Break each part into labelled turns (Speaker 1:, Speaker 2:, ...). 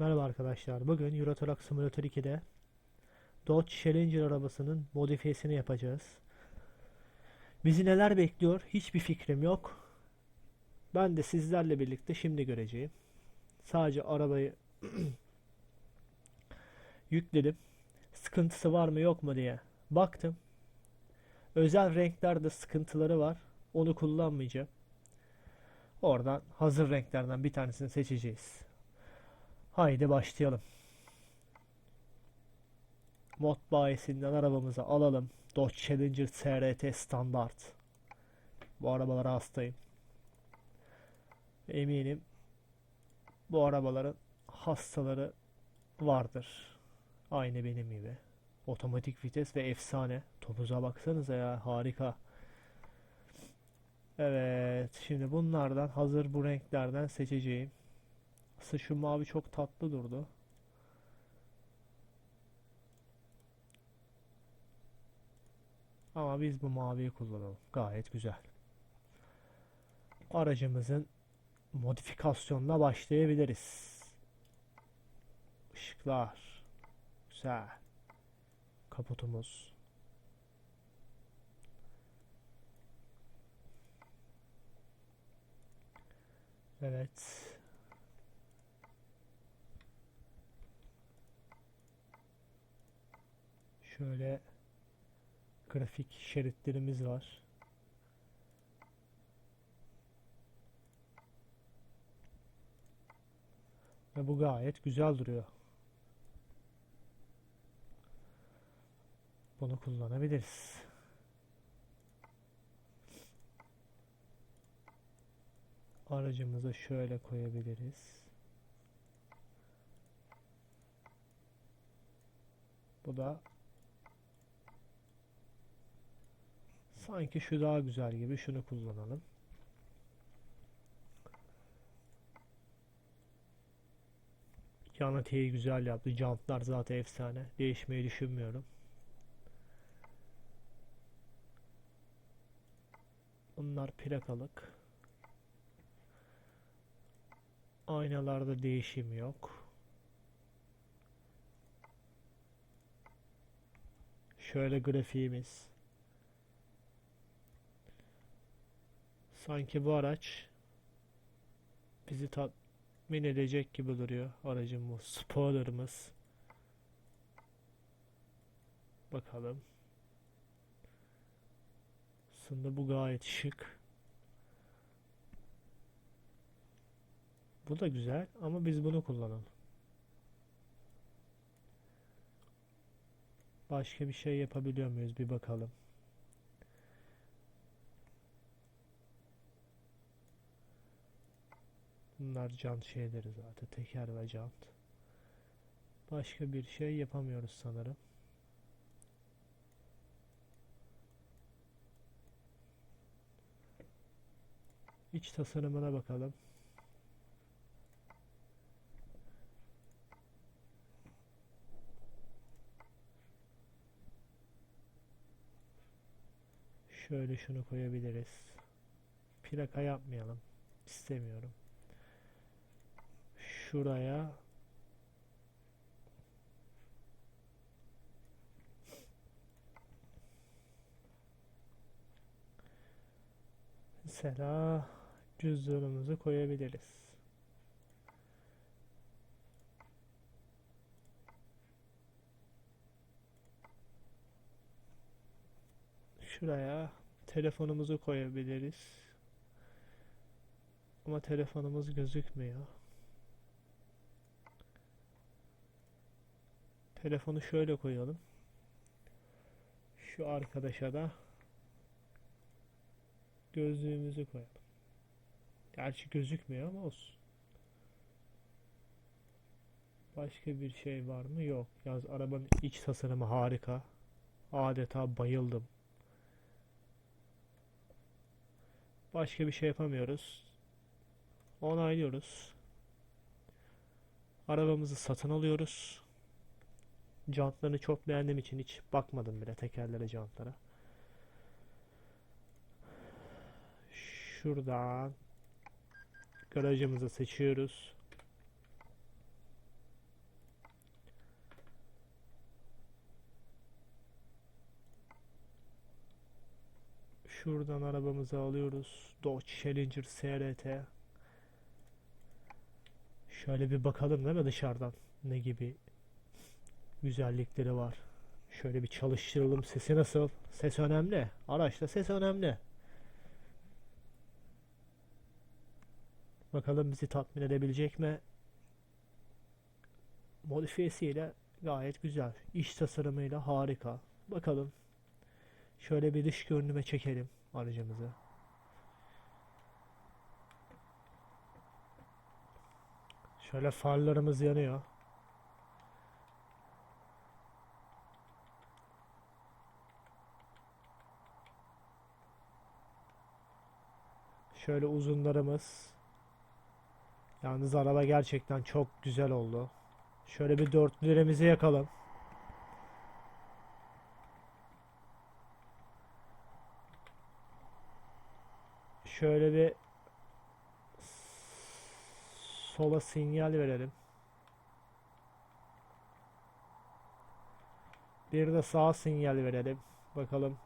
Speaker 1: Merhaba arkadaşlar. Bugün Euro Truck Simulator 2'de Dodge Challenger arabasının modifiyesini yapacağız. Bizi neler bekliyor hiçbir fikrim yok. Ben de sizlerle birlikte şimdi göreceğim. Sadece arabayı yükledim. Sıkıntısı var mı yok mu diye baktım. Özel renklerde sıkıntıları var. Onu kullanmayacağım. Oradan hazır renklerden bir tanesini seçeceğiz. Haydi başlayalım. Mod bayisinden arabamızı alalım. Dodge Challenger SRT standart. Bu arabalara hastayım. Eminim bu arabaların hastaları vardır. Aynı benim gibi. Otomatik vites ve efsane. Topuza baksanıza ya harika. Evet şimdi bunlardan hazır bu renklerden seçeceğim. Şu mavi çok tatlı durdu. Ama biz bu maviyi kullanalım. Gayet güzel. Aracımızın modifikasyonuna başlayabiliriz. Işıklar. Güzel. Kaputumuz. Evet. Şöyle grafik şeritlerimiz var. Ve bu gayet güzel duruyor. Bunu kullanabiliriz. Aracımıza şöyle koyabiliriz. Bu da sanki şu daha güzel gibi şunu kullanalım. Yanıtıyı güzel yaptı. Jantlar zaten efsane. Değişmeyi düşünmüyorum. Bunlar plakalık. Aynalarda değişim yok. Şöyle grafiğimiz. Sanki bu araç bizi tatmin edecek gibi duruyor aracımız, spoilerımız. Bakalım. Aslında bu gayet şık. Bu da güzel ama biz bunu kullanalım. Başka bir şey yapabiliyor muyuz bir bakalım. Bunlar jant şeyleri zaten teker ve jant. Başka bir şey yapamıyoruz sanırım. İç tasarımına bakalım. Şöyle şunu koyabiliriz. Plaka yapmayalım. İstemiyorum. Şuraya mesela cüzdanımızı koyabiliriz. Şuraya telefonumuzu koyabiliriz. Ama telefonumuz gözükmüyor. Telefonu şöyle koyalım. Şu arkadaşa da gözlüğümüzü koyalım. Gerçi gözükmüyor ama olsun. Başka bir şey var mı? Yok. Yalnız arabanın iç tasarımı harika. Adeta bayıldım. Başka bir şey yapamıyoruz. Onaylıyoruz. Arabamızı satın alıyoruz. Jantlarını çok beğendiğim için hiç bakmadım bile tekerlere jantlara. Şuradan garajımızı seçiyoruz. Şuradan arabamızı alıyoruz. Dodge Challenger SRT. Şöyle bir bakalım değil mi dışarıdan ne gibi güzellikleri var. Şöyle bir çalıştıralım. Sesi nasıl? Ses önemli. Araçta ses önemli. Bakalım bizi tatmin edebilecek mi? Modifiyesiyle gayet güzel. İç tasarımıyla harika. Bakalım. Şöyle bir dış görünüme çekelim aracımızı. Şöyle farlarımız yanıyor. Şöyle uzunlarımız. Yalnız araba gerçekten çok güzel oldu. Şöyle bir dörtlülerimizi yakalım. Şöyle bir sola sinyal verelim. Bir de sağa sinyal verelim. Bakalım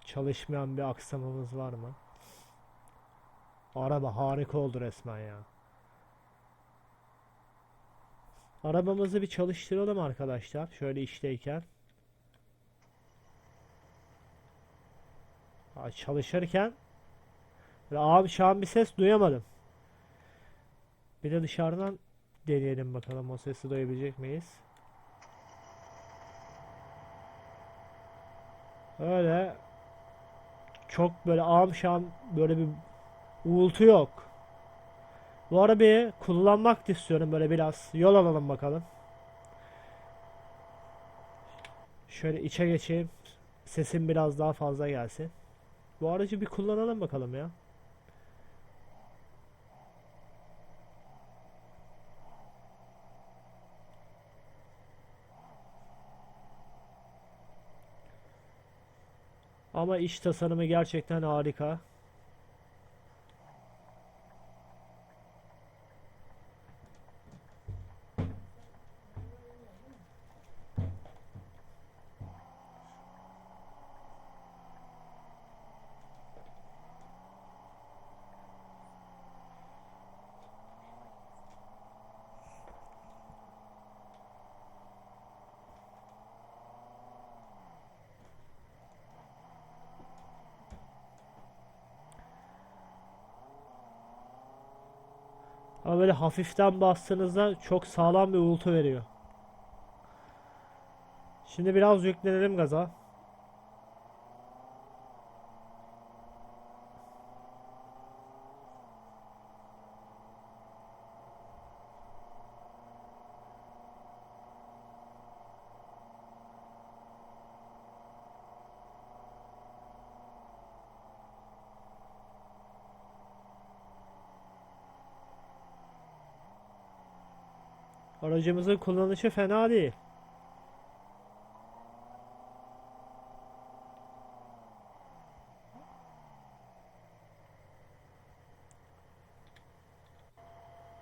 Speaker 1: çalışmayan bir aksamımız var mı? Araba harika oldu resmen ya. Arabamızı bir çalıştıralım arkadaşlar. Şöyle işteyken. Çalışırken abi şu an bir ses duyamadım. Bir de dışarıdan deneyelim bakalım o sesi duyabilecek miyiz? Öyle çok böyle ağam şam böyle bir uğultu yok. Bu arabayı kullanmak istiyorum böyle biraz. Yol alalım bakalım. Şöyle içe geçeyim. Sesim biraz daha fazla gelsin. Bu aracı bir kullanalım bakalım ya. Ama iç tasarımı gerçekten harika. Ama böyle hafiften bastığınızda çok sağlam bir uğultu veriyor. Şimdi biraz yüklenelim gaza. Aracımızın kullanışı fena değil.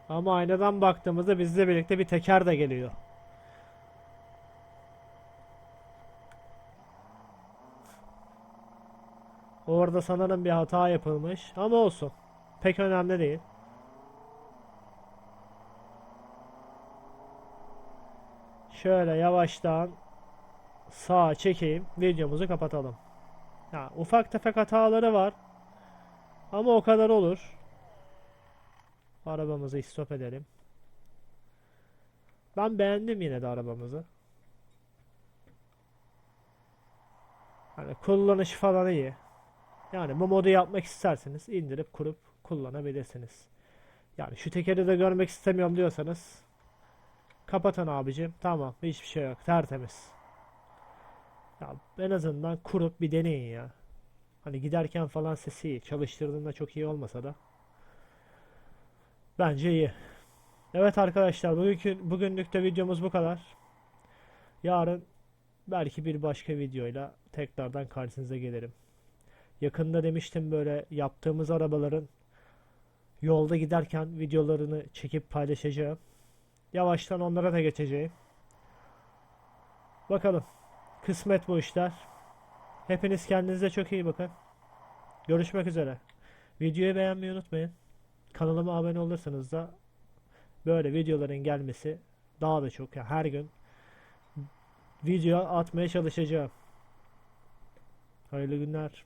Speaker 1: Ama aynadan baktığımızda bizle birlikte bir teker de geliyor. Orada sanırım bir hata yapılmış ama olsun. Pek önemli değil. Şöyle yavaştan sağa çekeyim. Videomuzu kapatalım. Ya, ufak tefek hataları var. Ama o kadar olur. Arabamızı istop edelim. Ben beğendim yine de arabamızı. Hani kullanış falan iyi. Yani bu modu yapmak isterseniz indirip kurup kullanabilirsiniz. Yani şu tekeri de görmek istemiyorum diyorsanız kapatın abicim. Tamam hiçbir şey yok. Tertemiz. Ya en azından kurup bir deneyin ya. Hani giderken falan sesi iyi. Çalıştırdığında çok iyi olmasa da. Bence iyi. Evet arkadaşlar bugünkü, bugünlük de videomuz bu kadar. Yarın belki bir başka videoyla tekrardan karşınıza gelirim. Yakında demiştim böyle yaptığımız arabaların yolda giderken videolarını çekip paylaşacağım. Yavaştan onlara da geçeceğim. Bakalım. Kısmet bu işler. Hepiniz kendinize çok iyi bakın. Görüşmek üzere. Videoyu beğenmeyi unutmayın. Kanalıma abone olursanız da böyle videoların gelmesi daha da çok. Yani her gün video atmaya çalışacağım. Hayırlı günler.